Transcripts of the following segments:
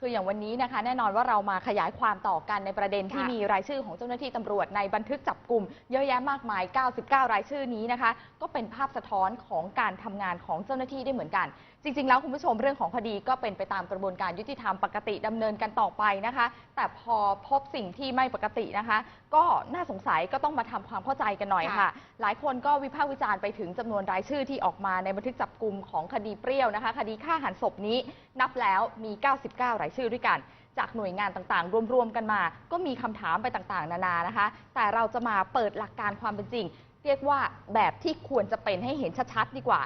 คืออย่างวันนี้นะคะ แน่นอนว่าเรามาขยายความต่อกันในประเด็นที่ค่ะมีรายชื่อของเจ้าหน้าที่ตำรวจในบันทึกจับกลุ่มเยอะแยะมากมาย 99 รายชื่อนี้นะคะ ก็เป็นภาพสะท้อนของการทำงานของเจ้าหน้าที่ได้เหมือนกัน จริง ๆ แล้วคุณผู้ชมเรื่องของคดีก็เป็นไปตามกระบวนการยุติธรรมปกติดำเนินกันต่อไปนะคะ แต่พอพบสิ่งที่ไม่ปกตินะคะ ก็น่าสงสัยก็ต้องมาทำความเข้าใจกันหน่อยค่ะ ค่ะ หลายคนก็วิพากษ์วิจารณ์ไปถึงจำนวนรายชื่อที่ออกมาในบันทึกจับกลุ่มของคดีเปรี้ยวนะคะ คดีฆ่าหันศพนี้นับแล้วมี 99 รายชื่อด้วยกัน จากหน่วยงานต่างๆ รวมๆกันมา ก็มีคำถามไปต่างๆ นานานะคะ แต่เราจะมาเปิดหลักการความเป็นจริง เรียกว่าแบบที่ควรจะเป็นให้เห็นชัดๆ ดีกว่า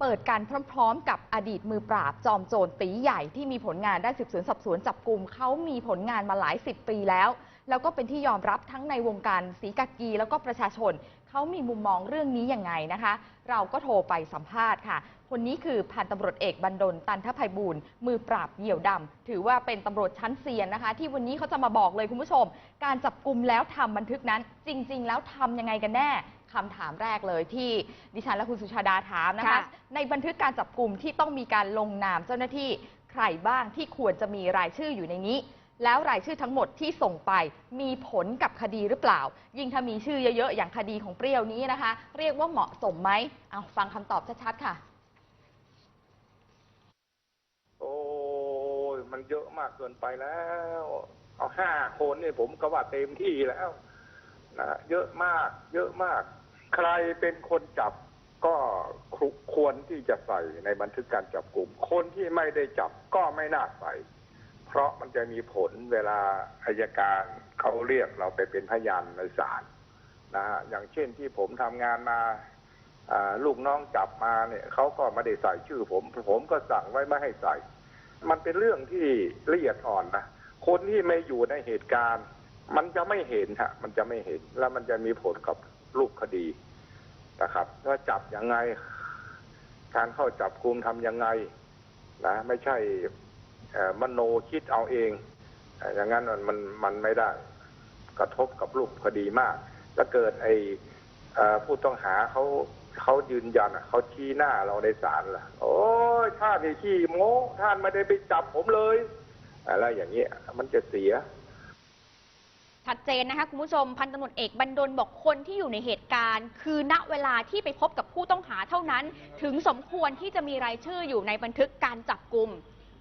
เปิดการพร้อมๆ กับอดีตมือปราบจอมโจรตีใหญ่ที่มีผลงานด้านสืบสวนสอบสวนจับกลุ่มเขามีผลงานมาหลายสิบปีแล้ว แล้วก็เป็นที่ยอมรับทั้งในวงการสีกากี แล้วก็ประชาชน เขามีมุมมองเรื่องนี้ยังไงนะคะ เราก็โทรไปสัมภาษณ์ค่ะ คนนี้คือพันตำรวจเอกบันดลตันทภัยบูรณ์มือปราบเหยี่ยวดำถือว่าเป็นตำรวจชั้นเซียนนะคะ ที่วันนี้เขาจะมาบอกเลยคุณผู้ชม การจับกลุ่มแล้วทำบันทึกนั้น จริง ๆ แล้วทำยังไงกันแน่คำถามแรกเลยที่ดิฉันและคุณสุชาดาถามนะคะค่ะในบันทึกการจับกลุ่มที่ต้องมีการลงนามเจ้าหน้าที่ใครบ้างที่ควรจะมีรายชื่ออยู่ในนี้ แล้วรายชื่อทั้งหมดที่ส่งไปมีผลกับคดีหรือเปล่า ยิ่งถ้ามีชื่อเยอะๆอย่างคดีของเปรี้ยวนี้นะคะ เรียกว่าเหมาะสมไหมเอาฟังคำตอบชัดๆค่ะ โอ้ย มันเยอะมากเกินไปแล้ว เอาห้าคนเนี่ยผมก็ว่าเต็มที่แล้วนะเยอะมาก เยอะมาก ใครเป็นคนจับก็ครุควรที่จะใส่ในบันทึกการจับกลุ่ม คนที่ไม่ได้จับก็ไม่น่าใส่ เพราะมันจะมีผลเวลาอายการเขาเรียกเราไปเป็นพยานในศาลนะฮะอย่างเช่นที่ผมทำงานมาลูกน้องจับมาเนี่ยเขาก็ไม่ได้ใส่ชื่อผม ผมก็สั่งไว้ไม่ให้ใส่ มันเป็นเรื่องที่ละเอียดอ่อนนะคนที่ไม่อยู่ในเหตุการณ์ มันจะไม่เห็นฮะมันจะไม่เห็นแล้วมันจะมีผลกับรูปคดีนะครับว่าจับยังไง การเข้าจับคุมทำยังไงนะไม่ใช่มโนคิดเอาเอง อย่างนั้นมันมันมันไม่ได้กระทบกับรูปคดีมากแล้วเกิดไอผู้ต้องหาเขาเขายืนยันเขาชี้หน้าเราในศาลล่ะ โอ้ ยท่านขี้โม้ท่านไม่ได้ไปจับผมเลย อะไรอย่างเงี้ยมันจะเสียชัดเจนนะคะคุณผู้ชมพันตำรวจเอกบรรดลบอกคนที่อยู่ในเหตุการณ์ คือณเวลาที่ไปพบกับผู้ต้องหาเท่านั้น ถึงสมควรที่จะมีรายชื่ออยู่ในบันทึกการจับกลุ่ม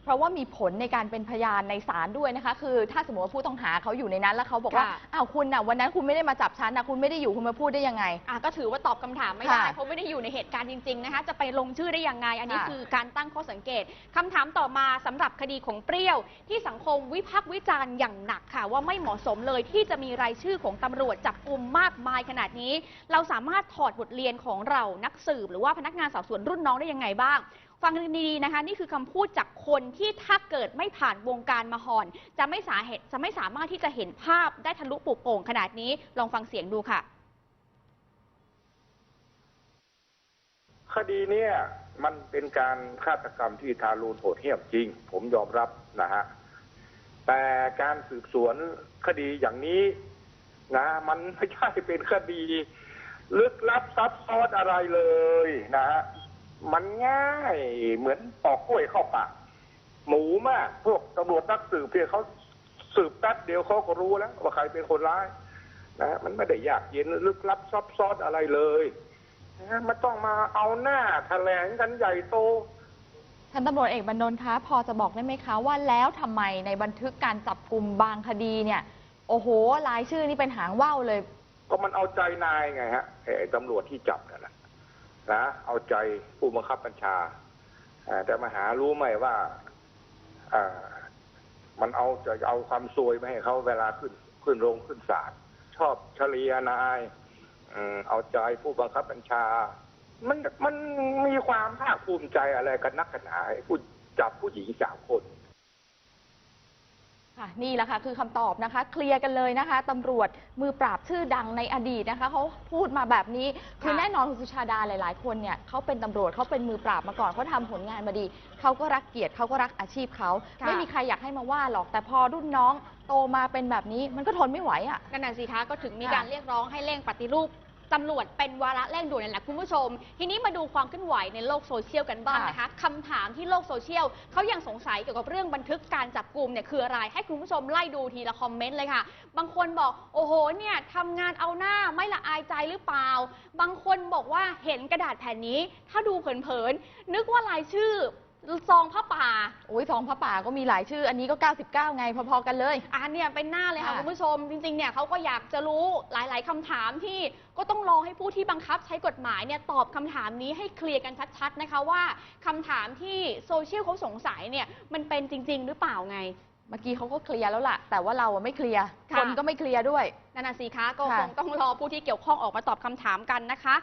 เพราะว่ามีผลในการเป็นพยานในศาลด้วยนะคะ คือถ้าสมมติว่าผู้ต้องหาเขาอยู่ในนั้นแล้วเขาบอกว่าค่ะ อ้าวคุณน่ะวันนั้นคุณไม่ได้มาจับฉันนะคุณไม่ได้อยู่คุณมาพูดได้ยังไง อะก็ถือว่าตอบคำถามไม่ได้ค่ะเพราะไม่ได้อยู่ในเหตุการณ์จริง ๆนะคะ จะไปลงชื่อได้ยังไง อันนี้ค่ะคือการตั้งข้อสังเกตคำถามต่อมาสำหรับคดีของเปรี้ยว ที่สังคมวิพากษ์วิจารณ์อย่างหนักค่ะ ว่าไม่เหมาะสมเลยที่จะมีรายชื่อของตำรวจจับกลุ่มมากมายขนาดนี้ เราสามารถถอดบทเรียนของเรานักสืบ หรือว่าพนักงานสอบสวนรุ่นน้องได้ยังไงบ้าง ฟังดีๆนะคะ นี่คือคำพูดจากคนที่ถ้าเกิดไม่ผ่านวงการมาหอน จะไม่สาเหตุจะไม่สามารถที่จะเห็นภาพได้ทะลุปุโป่งขนาดนี้ลองฟังเสียงดูค่ะ คดีเนี้ยมันเป็นการฆาตกรรมที่ทารุณโหดเหี้ยมจริง ผมยอมรับนะฮะแต่การสืบสวนคดีอย่างนี้นะมันไม่ใช่เป็นคดี ลึกลับซับซ้อนอะไรเลยนะฮะ มันง่ายเหมือนปอกกล้วยเข้าปากหมูมาก พวกตำรวจนักสืบเพียงเขาสืบแป๊บเดียวเขาก็รู้แล้ว ว่าใครเป็นคนร้ายนะฮะมันไม่ได้ยากเย็นลึกลับซับซ้อนอะไรเลยนะฮะมันต้องมาเอาหน้าแถลงกันใหญ่โตท่านตำรวจเอกบรรดลคะพอจะบอกได้ไหมคะว่าแล้วทำไมในบันทึกการจับกลุ่มบางคดีเนี่ย โอ้โหรายชื่อนี่เป็นหางว่าวเลย ก็มันเอาใจนายไงฮะไอ้ไอ้ตำรวจที่จับ นะเอาใจผู้บังคับบัญชาอแต่มาหารู้ไหมว่าอมันเอาจะเอาความซวยมาให้เขาเวลาขึ้นขึ้นโรงขึ้นศาลชอบเฉลียนายเอาใจผู้บังคับบัญชา มันมันมีความภาคภูมิใจอะไรกันนักกันหนาไอ้ผู้จับผู้หญิงสามคน ค่ะนี่แหละค่ะคือคำตอบนะคะ เคลียร์กันเลยนะคะตำรวจมือปราบชื่อดังในอดีตนะคะเขาพูดมาแบบนี้คือค่ะแน่นอนคุณสุชาดาหลาย ๆ คนเนี่ยเขาเป็นตำรวจเขาเป็นมือปราบมาก่อนเขาทำผลงานมาดีเขาก็รักเกียรติเขาก็รักอาชีพเขาค่ะไม่มีใครอยากให้มาว่าหรอกแต่พอรุ่นน้องโตมาเป็นแบบนี้มันก็ทนไม่ไหวอะกันนันสิคะก็ถึงมีค่ะการเรียกร้องให้เร่งปฏิรูป ตำรวจเป็นวาระเร่งด่วนนั่นแหละคุณผู้ชม ทีนี้มาดูความเคลื่อนไหวในโลกโซเชียลกันบ้างนะคะคำถามที่โลกโซเชียลเขายังสงสัยเกี่ยวกับเรื่องบันทึกการจับกลุ่มเนี่ยคืออะไร ให้คุณผู้ชมไล่ดูทีละคอมเมนต์เลยค่ะ บางคนบอกโอ้โหเนี่ยทำงานเอาหน้าไม่ละอายใจหรือเปล่า บางคนบอกว่าเห็นกระดาษแผ่นนี้ ถ้าดูเผินๆนึกว่าลายชื่อ ซองผ้าป่า โอ้ยทองพระป่าก็มีหลายชื่อ อันนี้ก็ 99 ไงพอๆกันเลยอ่าเนี่ยเป็นหน้าเลยค่ะค่ะคุณผู้ชม จริงๆ เนี่ยเขาก็อยากจะรู้หลาย ๆคำถามที่ก็ต้องรอให้ผู้ที่บังคับใช้กฎหมายเนี่ยตอบคำถามนี้ให้เคลียร์กันชัดๆนะคะว่าคำถามที่โซเชียลเขาสงสัยเนี่ยมันเป็นจริง ๆ หรือเปล่าไง เมื่อกี้เขาก็เคลียร์แล้วล่ะ แต่ว่าเราอะไม่เคลียร์ค่ะ คนก็ไม่เคลียร์ด้วยนานาสิคะก็ค่ะคงต้องรอผู้ที่เกี่ยวข้องออกมาตอบคำถามกันนะคะ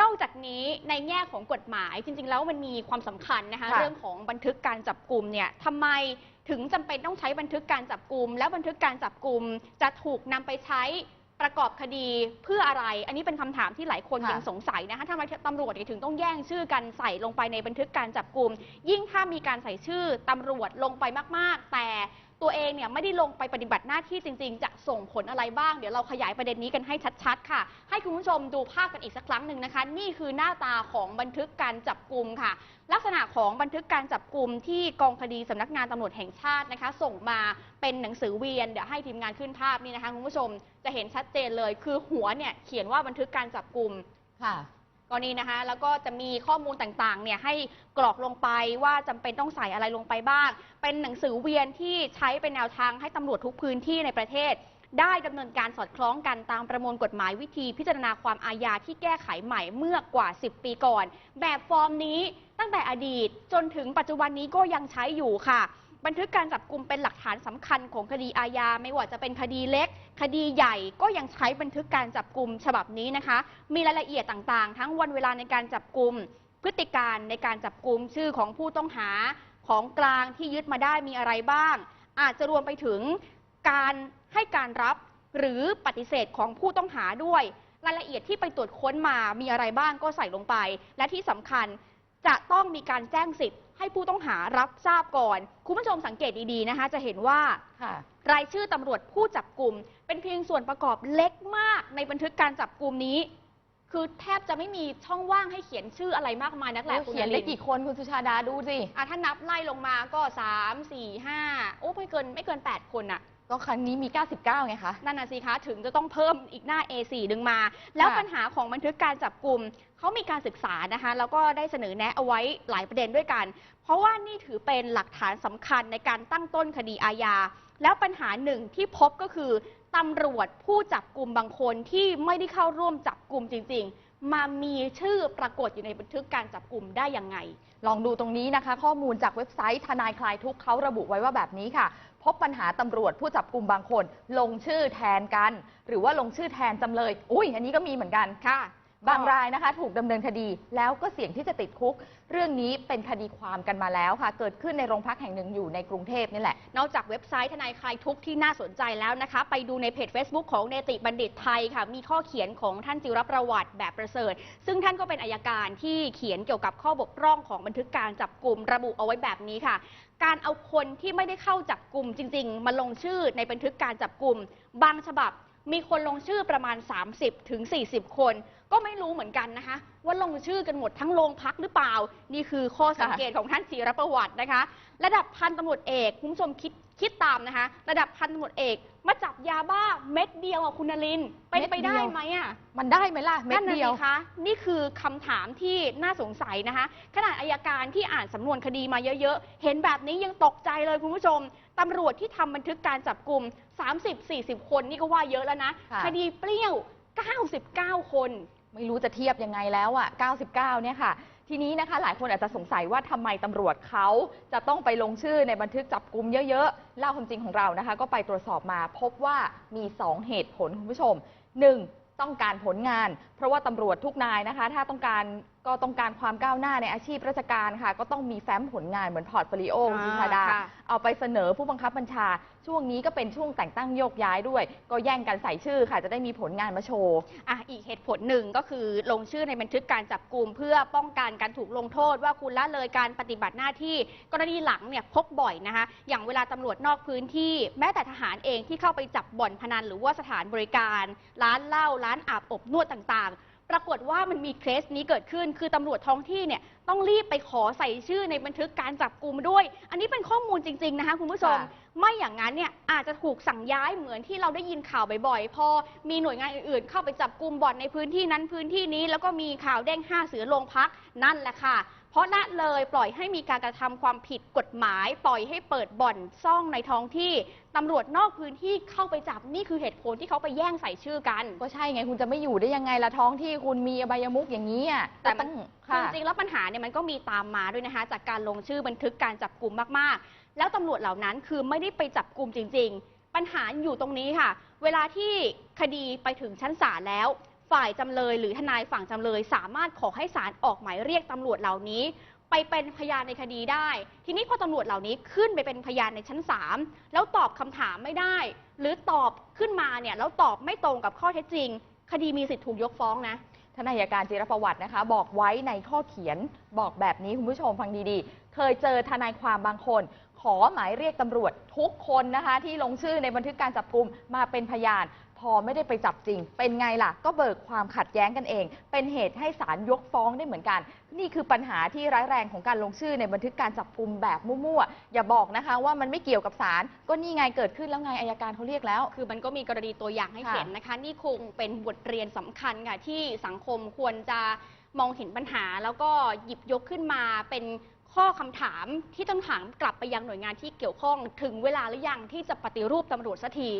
นอกจากนี้ในแง่ของกฎหมายจริง ๆ แล้วมันมีความสำคัญนะคะ ค่ะ เรื่องของบันทึกการจับกลุ่มเนี่ยทำไมถึงจำเป็นต้องใช้บันทึกการจับกลุ่มแล้วบันทึกการจับกลุ่มจะถูกนำไปใช้ประกอบคดีเพื่ออะไร อันนี้เป็นคำถามที่หลายคนค่ะ ยังสงสัยนะคะทำไมตำรวจถึงต้องแย่งชื่อกันใส่ลงไปในบันทึกการจับกลุ่มยิ่งถ้ามีการใส่ชื่อตำรวจลงไปมาก ๆ แต่ ตัวเองเนี่ยไม่ได้ลงไปปฏิบัติหน้าที่จริง ๆ จะส่งผลอะไรบ้าง เดี๋ยวเราขยายประเด็นนี้กันให้ชัดๆ ค่ะ ให้คุณผู้ชมดูภาพกันอีกสักครั้งหนึ่งนะคะ นี่คือหน้าตาของบันทึกการจับกลุ่มค่ะ ลักษณะของบันทึกการจับกลุ่มที่กองคดีสำนักงานตำรวจแห่งชาตินะคะ ส่งมาเป็นหนังสือเวียนเดี๋ยวให้ทีมงานขึ้นภาพนี่นะคะคุณผู้ชมจะเห็นชัดเจนเลย คือหัวเนี่ยเขียนว่าบันทึกการจับกลุ่มค่ะ กรณีนะคะ แล้วก็จะมีข้อมูลต่างๆ เนี่ยให้กรอกลงไปว่าจำเป็นต้องใส่อะไรลงไปบ้าง เป็นหนังสือเวียนที่ใช้เป็นแนวทางให้ตำรวจทุกพื้นที่ในประเทศ ได้ดำเนินการสอดคล้องกันตามประมวลกฎหมายวิธีพิจารณาความอาญาที่แก้ไขใหม่เมื่อกว่า 10 ปีก่อน แบบฟอร์มนี้ตั้งแต่อดีตจนถึงปัจจุบันนี้ก็ยังใช้อยู่ค่ะ บันทึกการจับกลุ่มเป็นหลักฐานสำคัญของคดีอาญาไม่ว่าจะเป็นคดีเล็ก คดีใหญ่ก็ยังใช้บันทึกการจับกลุ่มฉบับนี้นะคะ มีรายละเอียดต่างๆ ทั้งวันเวลาในการจับกลุ่มพฤติการในการจับกลุ่มชื่อของผู้ต้องหาของกลางที่ยึดมาได้มีอะไรบ้าง อาจจะรวมไปถึงการให้การรับหรือปฏิเสธของผู้ต้องหาด้วย รายละเอียดที่ไปตรวจค้นมามีอะไรบ้างก็ใส่ลงไป และที่สำคัญ จะต้องมีการแจ้งสิทธิ์ให้ผู้ต้องหารับทราบก่อน คุณผู้ชมสังเกตดีๆนะคะ จะเห็นว่า ค่ะ รายชื่อตำรวจผู้จับกลุ่ม เป็นเพียงส่วนประกอบเล็กมากในบันทึกการจับกลุ่มนี้ คือแทบจะไม่มีช่องว่างให้เขียนชื่ออะไรมากมายนักแหละโอ้คุณเขียนได้ลิกี่คนคุณสุชาดาดูสิ อะถ้านับไล่ลงมาก็ 3 4 5 โอ้ไม่เกินไม่เกิน 8 คนอะ ก็ครั้งนี้มี 99 ไงคะ นั่นน่ะสิคะถึงจะต้องเพิ่มอีกหน้า A4 ดึงมา แล้วค่ะปัญหาของบันทึกการจับกลุ่มเขามีการศึกษานะคะ แล้วก็ได้เสนอแนะเอาไว้หลายประเด็นด้วยกัน เพราะว่านี่ถือเป็นหลักฐานสำคัญในการตั้งต้นคดีอาญา แล้วปัญหาหนึ่งที่พบก็คือตำรวจผู้จับกลุ่มบางคนที่ไม่ได้เข้าร่วมจับกลุ่มจริง ๆ มามีชื่อปรากฏอยู่ในบันทึกการจับกลุ่มได้ยังไง ลองดูตรงนี้นะคะ ข้อมูลจากเว็บไซต์ทนายคลายทุกข์เขาระบุไว้ว่าแบบนี้ค่ะ พบปัญหาตำรวจผู้จับกลุ่มบางคน ลงชื่อแทนกัน หรือว่าลงชื่อแทนจำเลย อุ้ยอันนี้ก็มีเหมือนกันค่ะ บางรายนะคะ ถูกดำเนินคดีแล้วก็เสี่ยงที่จะติดคุก เรื่องนี้เป็นคดีความกันมาแล้วค่ะ เกิดขึ้นในโรงพักแห่งหนึ่งอยู่ในกรุงเทพนี่แหละ นอกจากเว็บไซต์ทนายคลายทุกข์ที่น่าสนใจแล้วนะคะ ไปดูในเพจ Facebook ของเนติบัณฑิตไทยค่ะ มีข้อเขียนของท่านจิรประวัติแบบประเสริฐ ซึ่งท่านก็เป็นอายการที่เขียนเกี่ยวกับข้อบกพร่องของบันทึกการจับกลุ่มระบุเอาไว้แบบนี้ค่ะ การเอาคนที่ไม่ได้เข้าจับกลุ่มจริง ๆ มาลงชื่อในบันทึกการจับกลุ่มบางฉบับ มีคนลงชื่อประมาณ30ถึง40 คน ก็ไม่รู้เหมือนกันนะคะ ว่าลงชื่อกันหมดทั้งโรงพักหรือเปล่า นี่คือข้อสังเกตของท่านจิรประวัตินะคะ ระดับพันตำรวจเอกคุณผู้ชมคิดคิดตามนะคะ ระดับพันตำรวจเอก มาจับยาบ้าเม็ดเดียวอะคุณนลินทร์เป็นไปได้เม็ดเดียวไหมอะ มันได้ไหมล่ะ เม็ดนั่นน่ะเดียวสิคะนี่คือคำถามที่น่าสงสัยนะคะ ขนาดอายการที่อ่านสำนวนคดีมาเยอะๆ เห็นแบบนี้ยังตกใจเลยคุณผู้ชม ตำรวจที่ทำบันทึกการจับกลุ่ม 30-40 คนนี่ก็ว่าเยอะแล้วนะ ค่ะ คดีเปรี้ยว 99 คน ไม่รู้จะเทียบยังไงแล้วอะ 99 เนี่ยค่ะ ทีนี้นะคะ หลายคนอาจจะสงสัยว่าทำไมตำรวจเขาจะต้องไปลงชื่อในบันทึกจับกลุ่มเยอะๆ เล่าความจริงของเรานะคะ ก็ไปตรวจสอบมาพบว่ามี 2 เหตุผลคุณผู้ชม 1. ต้องการผลงาน เพราะว่าตำรวจทุกนายนะคะ ถ้าต้องการก็ต้องการความก้าวหน้าในอาชีพราชการค่ะ ก็ต้องมีแฟ้มผลงานเหมือนพอร์ตโฟลิโออ่าคุณชาดา ค่ะ เอาไปเสนอผู้บังคับบัญชา ช่วงนี้ก็เป็นช่วงแต่งตั้งโยกย้ายด้วย ก็แย่งกันใส่ชื่อค่ะ จะได้มีผลงานมาโชว์ อะอีกเหตุผลหนึ่งก็คือลงชื่อในบันทึกการจับกลุ่มเพื่อป้องกันการถูกลงโทษว่าคุณละเลยการปฏิบัติหน้าที่กรณีหลังเนี่ยพบบ่อยนะคะ อย่างเวลาตำรวจนอกพื้นที่ แม้แต่ทหารเองที่เข้าไปจับบ่อนพนันหรือว่าสถานบริการ ร้านเหล้าร้านอาบอบนวดต่างๆ ปรากฏว่ามันมีเคสนี้เกิดขึ้น คือตำรวจท้องที่เนี่ยต้องรีบไปขอใส่ชื่อในบันทึกการจับกลุ่มด้วย อันนี้เป็นข้อมูลจริง ๆนะคะคุณผู้ชม ค่ะ ไม่อย่างนั้นเนี่ยอาจจะถูกสั่งย้ายเหมือนที่เราได้ยินข่าวบ่อยๆ พอมีหน่วยงานอื่นๆ เข้าไปจับกลุ่มบ่อนในพื้นที่นั้นพื้นที่นี้ แล้วก็มีข่าวเด้งห้าเสือโรงพักนั่นแหละค่ะเพราะละเลยปล่อยให้มีการกระทำความผิดกฎหมาย ปล่อยให้เปิดบ่อนซ่องในท้องที่ตำรวจนอกพื้นที่เข้าไปจับนี่คือเหตุผลที่เขาไปแย่งใส่ชื่อกัน ก็ใช่ไงคุณจะไม่อยู่ได้ยังไงละท้องที่คุณมีอบายมุกอย่างนี้อะแต่มันองคือค่ะจริงๆแล้วปัญหาเนี่ยมันก็มีตามมาด้วยนะคะ จากการลงชื่อบันทึกการจับกลุ่มมากๆ แล้วตำรวจเหล่านั้นคือไม่ได้ไปจับกลุ่มจริง ๆ ปัญหาอยู่ตรงนี้ค่ะ เวลาที่คดีไปถึงชั้นศาลแล้ว ฝ่ายจำเลยหรือทนายฝั่งจำเลย สามารถขอให้ศาลออกหมายเรียกตำรวจเหล่านี้ ไปเป็นพยานในคดีได้ ทีนี้พอตำรวจเหล่านี้ขึ้นไปเป็นพยานในชั้นศาลแล้วตอบคำถามไม่ได้ หรือตอบขึ้นมาเนี่ยแล้วตอบไม่ตรงกับข้อเท็จจริง คดีมีสิทธิ์ถูกยกฟ้องนะทนายการจิรประวัตินะคะ บอกไว้ในข้อเขียนบอกแบบนี้คุณผู้ชมฟังดีๆ เคยเจอทนายความบางคน ขอหมายเรียกตำรวจทุกคนนะคะ ที่ลงชื่อในบันทึกการจับกลุ่มมาเป็นพยาน พอไม่ได้ไปจับจริง เป็นไงล่ะ ก็เบิกความขัดแย้งกันเอง เป็นเหตุให้ศาลยกฟ้องได้เหมือนกัน นี่คือปัญหาที่ร้ายแรงของการลงชื่อในบันทึกการจับกลุ่มแบบมั่วๆ อย่าบอกนะคะว่ามันไม่เกี่ยวกับศาลก็นี่ไงเกิดขึ้นแล้วไงอายการเขาเรียกแล้ว คือมันก็มีกรณีตัวอย่างให้ค่ะเห็นนะคะ นี่คงเป็นบทเรียนสำคัญค่ะที่สังคมควรจะมองเห็นปัญหา แล้วก็หยิบยกขึ้นมาเป็นข้อคำถามที่ต้องถามกลับไปยังหน่วยงานที่เกี่ยวข้อง ถึงเวลาหรือยังที่จะปฏิรูปตำรวจสักที